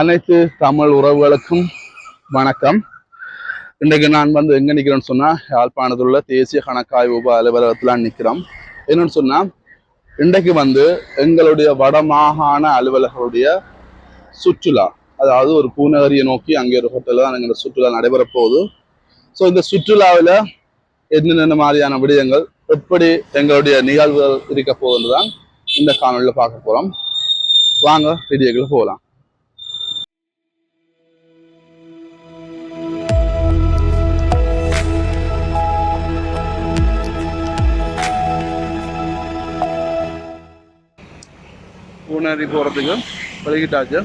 அனைத்து தமிழ் உறவுகளுக்கும் வணக்கம். இன்றைக்கு நான் வந்து எங்க நிக்கிறேன்னு சொன்னா யாழ்ப்பாணத்தில் உள்ள தேசிய கணக்காய்வு உப அலுவலகத்துல நிக்கிறோம். என்னன்னு சொன்னா இன்றைக்கு வந்து எங்களுடைய வடமாகாண அலுவலர்களுடைய சுற்றுலா அதாவது ஒரு பூநகரியை நோக்கி அங்கே ஒரு ஹோட்டலில் தான் எங்களோட சுற்றுலா நடைபெற போகுது. ஸோ இந்த சுற்றுலாவில் என்னென்ன மாதிரியான விடயங்கள் எப்படி எங்களுடைய நிகழ்வுகள் இருக்க போகுதுன்னு தான் இந்த காணொலியில் பார்க்க போகிறோம் வாங்க வீடியோக்குள்ள போகலாம். பூனேரி போகிறதுக்கு பழகிட்டாச்சு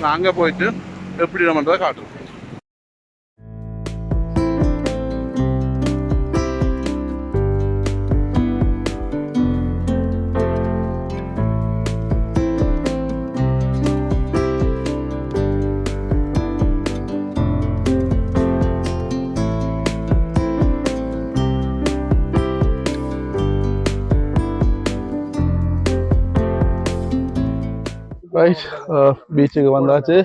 நான் அங்கே போயிட்டு எப்படி நம்மன்றதை காட்டுறோம். ரைட் பீச்சுக்கு uh, வந்தாச்சு.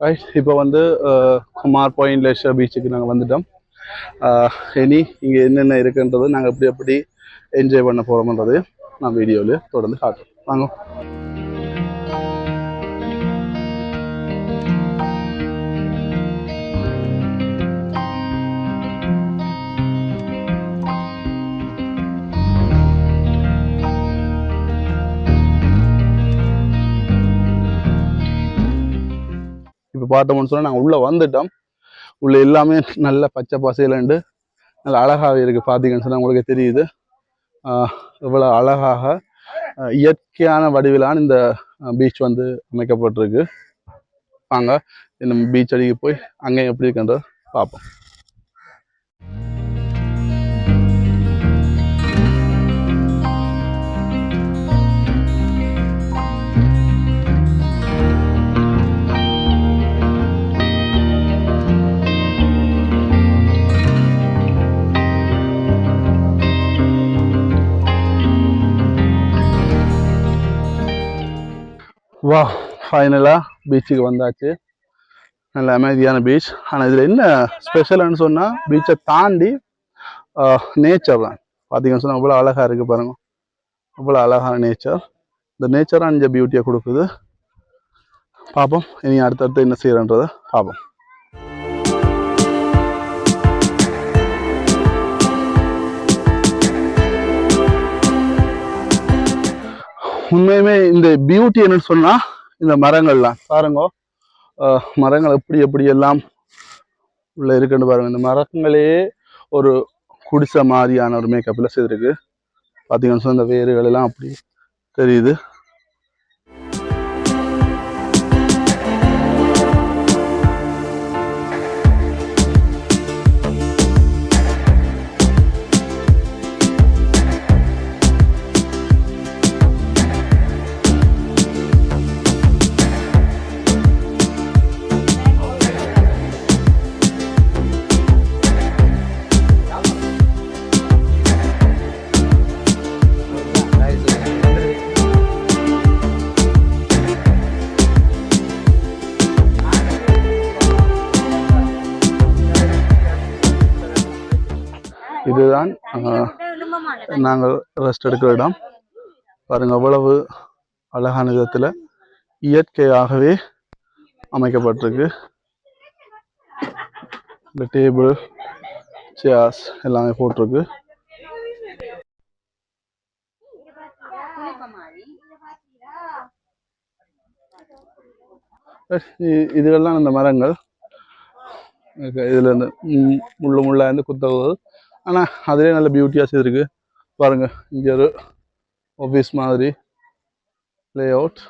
ரைட் இப்போ வந்து குமார் பாயிண்ட் லேஷர் பீச்சுக்கு நாங்கள் வந்துட்டோம். இனி இங்கே என்னென்ன இருக்குன்றது நாங்கள் எப்படி எப்படி என்ஜாய் பண்ண போகிறோம்ன்றது நான் வீடியோவில் தொடர்ந்து காட்டுறோம். வாங்க. பார்த்தோம்னு சொன்னால் நாங்கள் உள்ளே வந்துட்டோம். உள்ளே எல்லாமே நல்ல பச்சை பசையிலண்டு நல்ல அழகாகவே இருக்குது பார்த்தீங்கன்னு சொன்னால் உங்களுக்கு தெரியுது. இவ்வளோ அழகாக இயற்கையான வடிவிலான இந்த பீச் வந்து அமைக்கப்பட்டிருக்கு. வாங்க இந்த பீச் அடிக்கு போய் அங்கே எப்படி இருக்குன்றத பார்ப்போம். வா ஃபைனலாக பீச்சுக்கு வந்தாச்சு. நல்ல அமைதியான பீச் ஆனால் இதில் என்ன ஸ்பெஷல்னு சொன்னால் பீச்சை தாண்டி நேச்சர் தான். பார்த்தீங்கன்னு சொன்னால் அவ்வளோ அழகாக இருக்குது பாருங்க. அவ்வளோ அழகான நேச்சர் இந்த நேச்சராக இந்த பியூட்டியை கொடுக்குது. பார்ப்போம் இனி அடுத்தடுத்து என்ன செய்கிறன்றதை பார்ப்போம் உண்மையுமே இந்த பியூட்டி என்னன்னு சொன்னா இந்த மரங்கள்லாம் பாருங்க. மரங்கள் எப்படி எப்படி எல்லாம் உள்ள இருக்குன்னு பாருங்க. இந்த மரங்களே ஒரு குடிசை மாதிரியான ஒரு மேக்கப்ல செய்திருக்கு பார்த்தீங்கன்னு சொன்னா இந்த வேர்கள் எல்லாம் அப்படி தெரியுது. அஹ், நாங்கள் ரெஸ்ட் எடுக்கிற இடம். பாருங்க அவ்வளவு அழகான விதத்துல இயற்கையாகவே அமைக்கப்பட்டிருக்கு. இந்த டேபிள் சேர்ஸ் எல்லாமே போட்டிருக்கு. இதுகள்லாம் இந்த மரங்கள். இதுல இந்த முள்ளு முள்ளா இருந்து குத்தவுது ஆனால் அதுலேயே நல்ல பியூட்டியாக செய்திருக்கு பாருங்கள் இங்கே ஒரு ஆஃபீஸ் மாதிரி லே அவுட்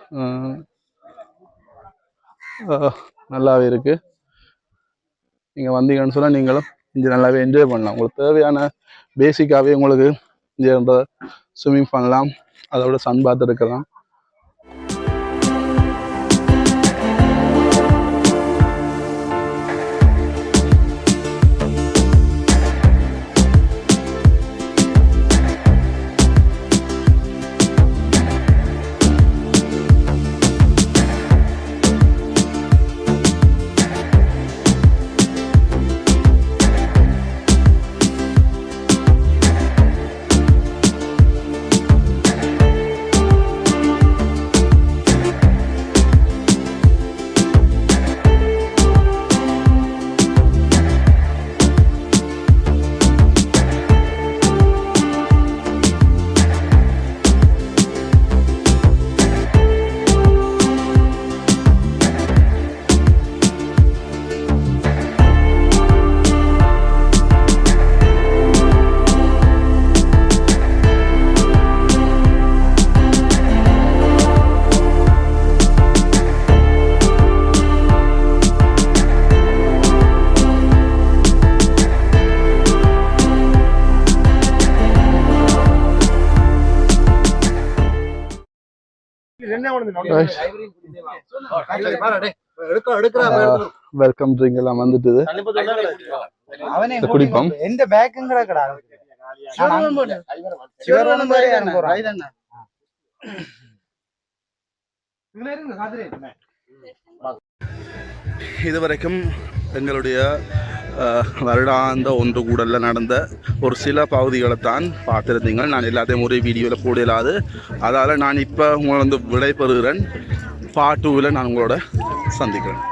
நல்லாவே இருக்குது நீங்கள் வந்தீங்கன்னு சொன்னால் நீங்களும் இங்கே நல்லாவே என்ஜாய் பண்ணலாம். உங்களுக்கு தேவையான பேசிக்காகவே உங்களுக்கு இங்கே ஸ்விம்மிங் பண்ணலாம். அதோட சன் பாத் எடுக்கலாம். வெல்கம் ட்ரிங்க் எல்லாம் வந்துட்டுது. குடிப்போம். எந்த மாதிரி அனுப்புறான் இதுவரைக்கும் எங்களுடைய வருடாந்த ஒன்று கூடலில் நடந்த ஒரு சில பகுதிகளை தான் பார்த்துருந்தீங்க. நான் எல்லாத்தையும் ஒரே வீடியோவில் கூட இல்லாது அதால் நான் இப்போ உங்களை வந்து விடைபெறுகிறேன் பார்ட் டூவில் நான் உங்களோட சந்திக்கிறேன்.